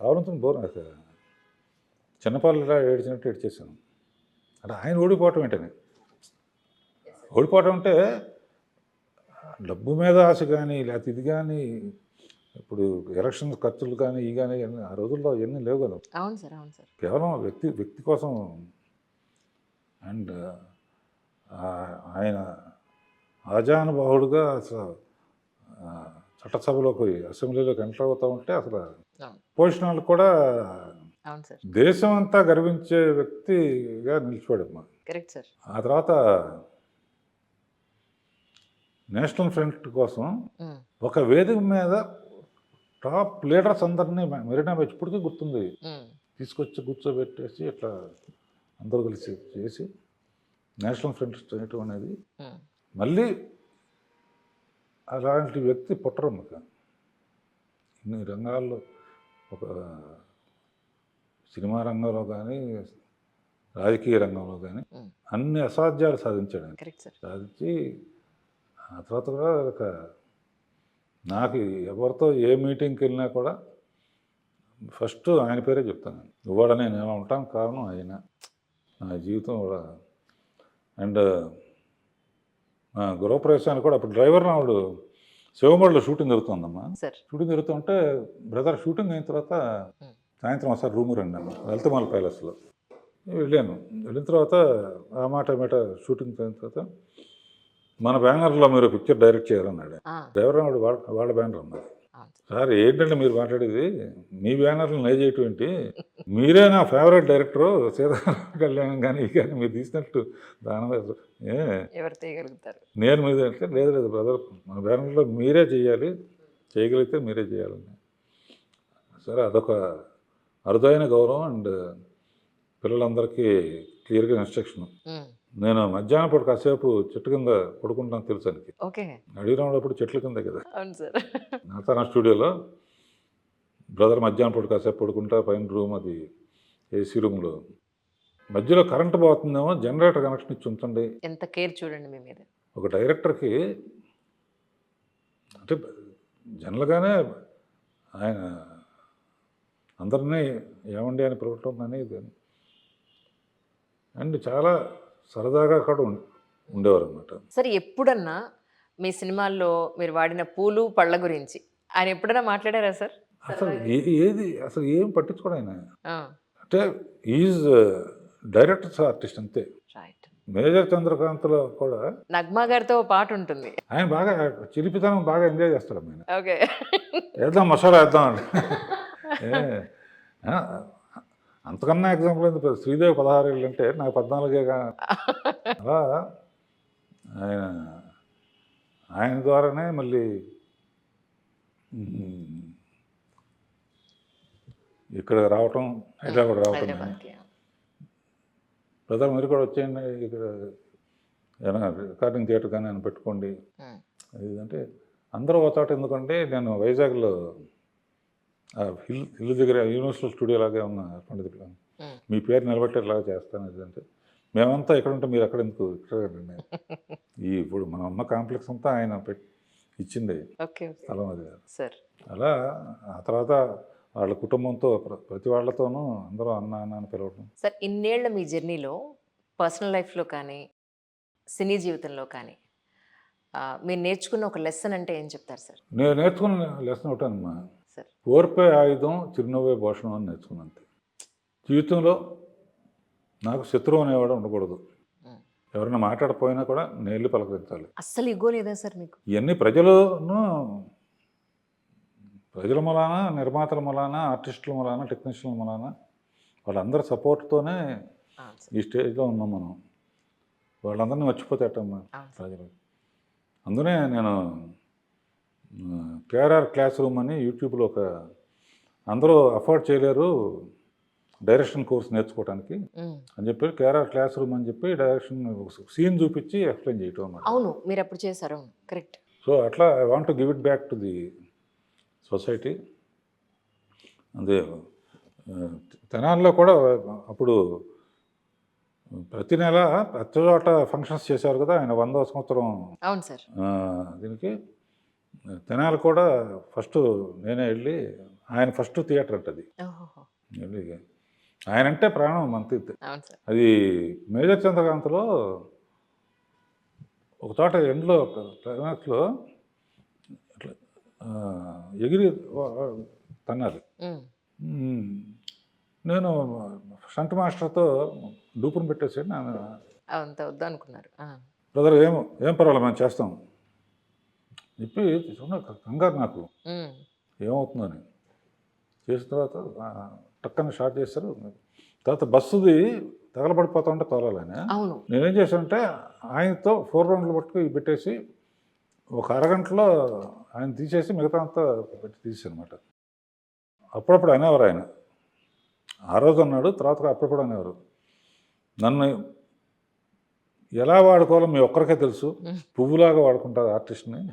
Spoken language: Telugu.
కావాలంతో బోర్ నాకు. చిన్నపాలు ఏడ్చినట్టు ఏడ్చేసాను అంటే ఆయన ఓడిపోవటం ఏంటని? ఓడిపోవటం అంటే డబ్బు మీద ఆశ కానీ లేకపోతే ఇది కానీ ఇప్పుడు ఎలక్షన్ ఖర్చులు కానీ ఇవి కానీ ఆ రోజుల్లో ఇవన్నీ లేవు కదా. అవును సార్ అవును సార్. కేవలం వ్యక్తి వ్యక్తి కోసం అండ్ ఆయన ఆజానుబాహుడుగా అసలు చట్టసభలోకి అసెంబ్లీలోకి ఎంటర్ అవుతూ ఉంటే అసలు. పోషణలు కూడా దేశం అంతా గర్వించే వ్యక్తిగా నిలిచిపోయాడమ్మా. Correct sir. ఆ తర్వాత నేషనల్ ఫ్రంట్ కోసం ఒక వేదిక మీద టాప్ లీడర్స్ అందరినీ మెరీనా బీచ్ ఇప్పటికీ గుర్తుంది. తీసుకొచ్చి కూర్చోబెట్టేసి ఇట్లా అందరూ కలిసి చేసి నేషనల్ ఫ్రంట్ చేయటం అనేది మళ్ళీ అలాంటి వ్యక్తి పుట్టరు ఇన్ని రంగాల్లో ఒక సినిమా రంగంలో కానీ రాజకీయ రంగంలో కానీ. అన్ని అసాధ్యాలు సాధించాడు సాధించి ఆ తర్వాత కూడా ఒక నాకు ఎవరితో ఏ మీటింగ్కి వెళ్ళినా కూడా ఫస్ట్ ఆయన పేరే చెప్తాను ఇవాళ నేను ఎలా ఉంటాను కారణం ఆయన. నా జీవితం కూడా. అండ్ గృహప్రవేశానికి కూడా అప్పుడు డ్రైవర్ నాడు శివమడిలో షూటింగ్ జరుగుతుందమ్మా. షూటింగ్ జరుగుతుంటే బ్రదర్ షూటింగ్ అయిన తర్వాత. సాయంత్రం ఒకసారి రూమ్ రండి నన్ను వెళ్తమాల ప్యాలెస్లో. వెళ్ళాను. వెళ్ళిన తర్వాత ఆ మాట మాట షూటింగ్ అయిన తర్వాత మన బ్యానర్లో మీరు పిక్చర్ డైరెక్ట్ చేయాలన్నాడు డ్రైవర్ వాళ్ళ వాళ్ళ బ్యానర్ అన్నది సార్ ఏంటంటే మీరు మాట్లాడేది? మీ బ్యానర్లు నై చేయటం ఏంటి మీరే నా ఫేవరెట్ డైరెక్టరు సీతారామ కళ్యాణం కానీ కానీ మీరు తీసినట్టు దాని ఏ? ఎవరు తీయగలుగుతారు? నేను మీద అంటే లేదు లేదు బ్రదర్ మన బ్యానర్లో మీరే చేయాలి. చేయగలిగితే మీరే చేయాలని. సరే అదొక అరుదైన గౌరవం అండ్ పిల్లలందరికీ క్లియర్గా ఇన్స్ట్రక్షన్. నేను మధ్యాహ్నం పూట కాసేపు చెట్టు కింద పడుకుంటాను తెలుసు ఆయనకి. ఓకే. అడిగినప్పుడు చెట్ల కింద కదా. అవును సార్. నాతా స్టూడియోలో బ్రదర్ మధ్యాహ్నం పూట కాసేపు పడుకుంటా పైన రూమ్ అది ఏసీ రూమ్లో. మధ్యలో కరెంట్ పోతుందేమో జనరేటర్ కనెక్షన్ ఇచ్చి ఉంచండి. ఎంత కేర్ చూడండి మీ మీద. ఒక డైరెక్టర్కి అంటే జనరల్గానే ఆయన అందరినీ ఏమండి అని పిలవటం అనేది అండ్ చాలా సరదాగా కూడా ఉం- ఉండేవారు అనమాట సార్ ఎప్పుడన్నా మీ సినిమాల్లో మీరు వాడిన పూలు పళ్ళ గురించి ఆయన ఎప్పుడన్నా మాట్లాడారా సార్? అసలు ఏది అసలు ఏం పట్టించుకోడు ఆయన. అంటే ఈజ్ డైరెక్టర్స్ ఆర్టిస్ట్ అంతే. మేజర్ చంద్రకాంత్లో కూడా నగ్మా గారితో పాట ఉంటుంది. ఆయన బాగా చిలిపితనం బాగా ఎంజాయ్ చేస్తాడు ఆయన ఓకే. వేద్దాం మసాలా వేద్దాం ఆ, అంతకన్నా ఎగ్జాంపుల్ ఏంది? శ్రీదేవి పదహారు ఏళ్ళు అంటే నాకు పద్నాలుగేగా అలా ఆయన ఆయన ద్వారానే మళ్ళీ ఇక్కడ రావటం హైదరాబాద్ రావటం బ్రదర్ మీరు కూడా వచ్చేయండి ఇక్కడ ఏమైనా రికార్డింగ్ థియేటర్ కానీ ఆయన పెట్టుకోండి. అంటే అందరూ ఒక చోట ఎందుకంటే నేను వైజాగ్లో హిల్ హిల్ దగ్గర యూనివర్సల్ స్టూడియో లాగే ఉన్న ఉమ్. మీ పేరు నిలబెట్టేలాగా చేస్తాను అంటే మేమంతా ఇక్కడ ఉంటే మీరు అక్కడ ఎందుకు? ఇక్కడ. ఈ ఇప్పుడు మనం ఉన్న కాంప్లెక్స్ అంతా ఆయన పెట్టి ఇచ్చింది స్థలం అది సార్. అలా ఆ తర్వాత వాళ్ళ కుటుంబంతో ప్ర- ప్రతి వాళ్ళతోనూ అందరూ అన్న అన్న అని పిలవడం సార్ ఇన్నేళ్ళ మీ జర్నీలో పర్సనల్ లైఫ్లో కానీ సినీ జీవితంలో కానీ మీరు నేర్చుకున్న ఒక లెసన్ అంటే ఏం చెప్తారు సార్? నేను నేర్చుకున్న లెసన్ ఒకటమ్మా ఓర్పే ఆయుధం చిరునవ్వే భూషణం అని నేర్చుకున్నాను అంతే. జీవితంలో నాకు శత్రువు అనేవాడు ఉండకూడదు. ఎవరైనా మాట్లాడపోయినా కూడా నేళ్ళు పలకరించాలి. అస్సలు ఇగో లేదా సార్ మీకు? ఇవన్నీ ప్రజలను ప్రజల మూలాన నిర్మాతల మూలాన ఆర్టిస్టుల మూలాన టెక్నీషియన్ల మూలాన వాళ్ళందరి సపోర్ట్తోనే ఈ స్టేజ్లో ఉన్నాం మనం. వాళ్ళందరినీ అవును సార్. ప్రజలు. అందునే నేను కేఆర్ఆర్ క్లాస్ రూమ్ అని యూట్యూబ్లో ఒక అందరూ అఫోర్డ్ చేయలేరు డైరెక్షన్ కోర్స్ నేర్చుకోవడానికి. అని చెప్పి కేఆర్ఆర్ క్లాస్ రూమ్ అని చెప్పి డైరెక్షన్ సీన్ చూపించి ఎక్స్ప్లెయిన్ చేయటం అన్నమాట. అవును మీరు అప్పుడు చేశారు కరెక్ట్. సో అట్లా I want to give it back to the society. అదే తెనాలిలో కూడా అప్పుడు ప్రతి నెల ప్రతి చోట ఫంక్షన్స్ చేశారు కదా ఆయన వందవ సంవత్సరం. అవును సార్. దీనికి తెనాలి కూడా ఫస్ట్ నేనే వెళ్ళి ఆయన ఫస్ట్ థియేటర్ అంట అది. ఓహో వెళ్ళి ఆయన అంటే ప్రాణం మంతి అది మేజర్ చంద్రకాంత్లో ఒక చోట ఎండ్లో క్లైమాక్స్లో ఇట్లా ఎగిరి తన్నారు. నేను షంట్ మాస్టర్తో డూపును పెట్టేసి అనుకున్నారు బ్రదర్ ఏం ఏం పర్వాలేదు మేము చేస్తాం. చెప్పి చూడ కంగారు నాకు. ఏమవుతుందని. చేసిన తర్వాత టక్కన షార్ట్ చేస్తారు. తర్వాత బస్సుది తగలబడిపోతా ఉంటే తోలాలని అవును. నేనేం చేశానంటే ఆయనతో ఫోర్ రౌండ్లు పట్టుకు పెట్టేసి ఒక అరగంటలో ఆయన తీసేసి మిగతా అంతా పెట్టి తీసానమాట అప్పుడప్పుడు అనేవారు ఆయన. ఆ రోజు అన్నాడు తర్వాత అప్పుడప్పుడు అనేవారు. నన్ను ఎలా వాడుకోవాలో మీ ఒక్కరికే తెలుసు. పువ్వులాగా వాడుకుంటారు ఆర్టిస్ట్ని.